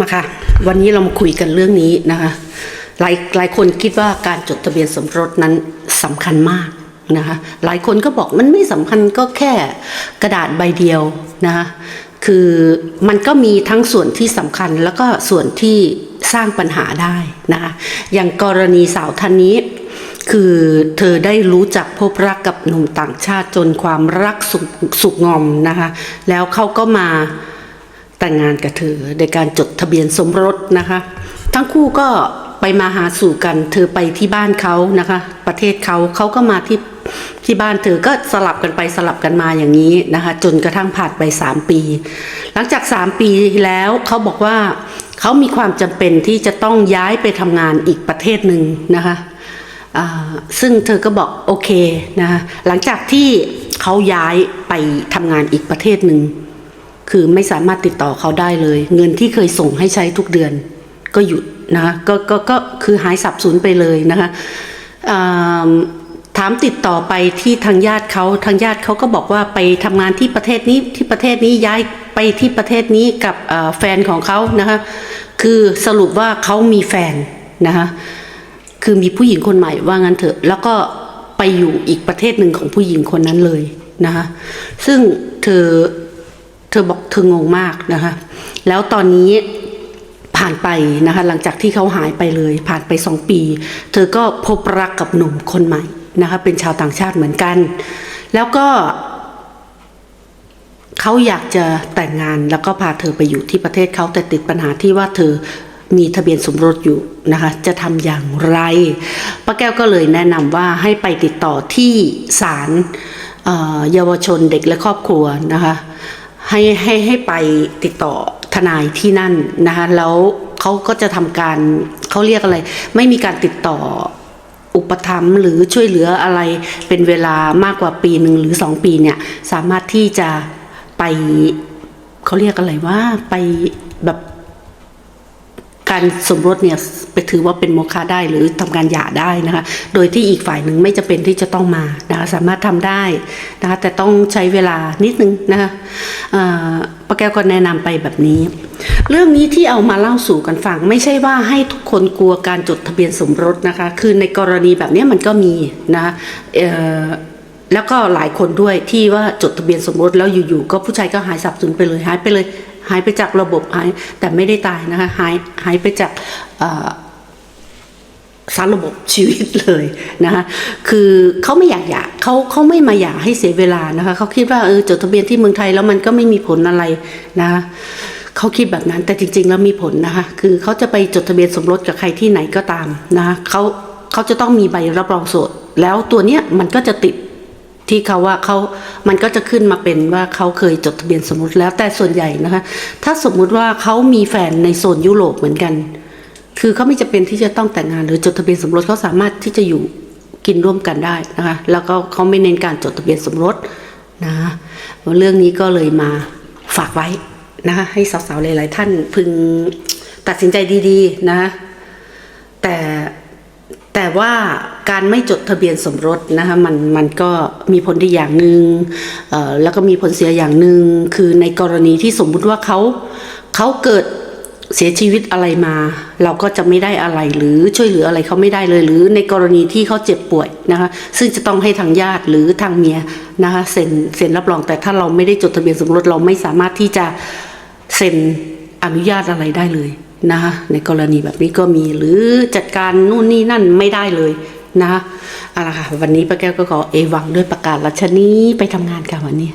มาค่ะ วันนี้เรามาคุยกันเรื่องนี้นะคะ หลายหลายคนคิดว่าการจดทะเบียนสมรสนั้นสำคัญมากนะคะ หลายคนก็บอกมันไม่สำคัญก็แค่กระดาษใบเดียวนะคะคือมันก็มีทั้งส่วนที่สำคัญแล้วก็ส่วนที่สร้างปัญหาได้นะคะอย่างกรณีสาวท่านนี้ คือเธอได้รู้จักพบรักกับหนุ่มต่างชาติจนความรักสุขสุกงอมนะคะแล้วเขาก็มา แต่งงานกับเธอในการจดทะเบียนสมรสนะคะ ทั้งคู่ก็ไปมาหาสู่กัน เธอไปที่บ้านเขานะคะ ประเทศเขาเขาก็มาที่ที่บ้านเธอก็สลับกันไปสลับกันมาอย่างนี้นะคะ จนกระทั่งผ่านไป 3 ปี หลังจาก 3 ปีแล้วเขาบอกว่าเขามีความจำเป็นที่จะต้องย้ายไปทำงานอีกประเทศหนึ่งนะคะซึ่งเธอก็บอกโอเคนะคะหลังจากที่เขาย้ายไปทำงานอีกประเทศหนึ่ง คือไม่สามารถติดต่อเขาได้เลย เงินที่เคยส่งให้ใช้ทุกเดือน ก็หยุดนะคะก็ก็ก็คือหายสับสูญไปเลยนะคะถามติดต่อไปที่ทางญาติเขาทางญาติเขาก็บอกว่าไปทำงานที่ประเทศนี้ที่ประเทศนี้ย้ายไปที่ประเทศนี้กับแฟนของเขานะคะคือสรุปว่าเขามีแฟนนะคะคือมีผู้หญิงคนใหม่ว่างั้นเถอะ แล้วก็ไปอยู่อีกประเทศหนึ่งของผู้หญิงคนนั้นเลยนะคะซึ่งเธอ เธอบอกเธองงมากนะคะ แล้วตอนนี้ผ่านไปนะคะหลังจากที่เขาหายไปเลย ผ่านไปสองปี เธอก็พบรักกับหนุ่มคนใหม่นะคะเป็นชาวต่างชาติเหมือนกัน แล้วก็เขาอยากจะแต่งงานแล้วก็พาเธอไปอยู่ที่ประเทศเขาแต่ติดปัญหาที่ว่าเธอมีทะเบียนสมรสอยู่นะคะ จะทำอย่างไรป้าแก้วก็เลยแนะนำว่าให้ไปติดต่อที่ศาลเยาวชนเด็กและครอบครัวนะคะ ให้ให้ให้ไปติดต่อทนายที่นั่นนะคะแล้วเขาก็จะทำการเขาเรียกอะไร ไม่มีการติดต่ออุปถัมภ์หรือช่วยเหลืออะไรเป็นเวลามากกว่าปีหนึ่งหรือสองปีเนี่ยสามารถที่จะไปเขาเรียกอะไรว่าไปแบบ การสมรสเนี่ยไปถือว่าเป็นโมฆะได้หรือทำการหย่าได้นะคะ โดยที่อีกฝ่ายหนึ่งไม่จะเป็นที่จะต้องมานะคะสามารถทำได้นะคะแต่ต้องใช้เวลานิดนึงนะคะป้าแก้วก็แนะนำไปแบบนี้ เรื่องนี้ที่เอามาเล่าสู่กันฟัง ไม่ใช่ว่าให้ทุกคนกลัวการจดทะเบียนสมรสนะคะ คือในกรณีแบบนี้มันก็มีนะะแล้วก็หลายคนด้วยที่ว่าจดทะเบียนสมรสแล้วอยู่ๆก็ผู้ชายก็หายสับสูญไปเลยหายไปเลย หายไปจากระบบหายแต่ไม่ได้ตายนะคะหายหายไปจากสารระบบชีวิตเลยนะคะคือเขาไม่อยากหย่าเขาเขาไม่มาหย่าให้เสียเวลานะคะเขาคิดว่าเออจดทะเบียนที่เมืองไทยแล้วมันก็ไม่มีผลอะไรนะคะเขาคิดแบบนั้นแต่จริง ๆ แล้วมีผลนะคะคือเขาจะไปจดทะเบียนสมรสกับใครที่ไหนก็ตามนะคะเขาเขาจะต้องมีใบรับรองโสดแล้วตัวเนี้ยมันก็จะติด ที่เขาว่าเขามันก็จะขึ้นมาเป็นว่าเขาเคยจดทะเบียนสมรสแล้วแต่ส่วนใหญ่นะคะ ถ้าสมมุติว่าเขามีแฟนในโซนยุโรปเหมือนกัน คือเขาไม่จะเป็นที่จะต้องแต่งงานหรือจดทะเบียนสมรสเขาสามารถที่จะอยู่กินร่วมกันได้นะคะ แล้วก็เขาไม่เน้นการจดทะเบียนสมรสนะคะเรื่องนี้ก็เลยมาฝากไว้นะคะให้สาวๆหลายๆท่านพึงตัดสินใจดีๆนะะแต่แต่ ว่าการไม่จดทะเบียนสมรสนะคะมันมันก็มีผลดีอย่างหนึ่งเอ่อแล้วก็มีผลเสียอย่างหนึ่งคือในกรณีที่สมมุติว่าเขาเขาเกิดเสียชีวิตอะไรมา เราก็จะไม่ได้อะไรหรือช่วยเหลืออะไรเขาไม่ได้เลย หรือในกรณีที่เขาเจ็บป่วยนะคะซึ่งจะต้องให้ทางญาติหรือทางเมียนะคะเซ็นเซ็นรับรองแต่ถ้าเราไม่ได้จดทะเบียนสมรสเราไม่สามารถที่จะเซ็นอนุญาตอะไรได้เลย นะคะในกรณีแบบนี้ก็มีหรือจัดการนู่นนี่นั่นไม่ได้เลยนะคะเอาละค่ะวันนี้ป้าแก้วก็ขอเอวังด้วยประกาศรัชนีไปทำงานกันวันนี้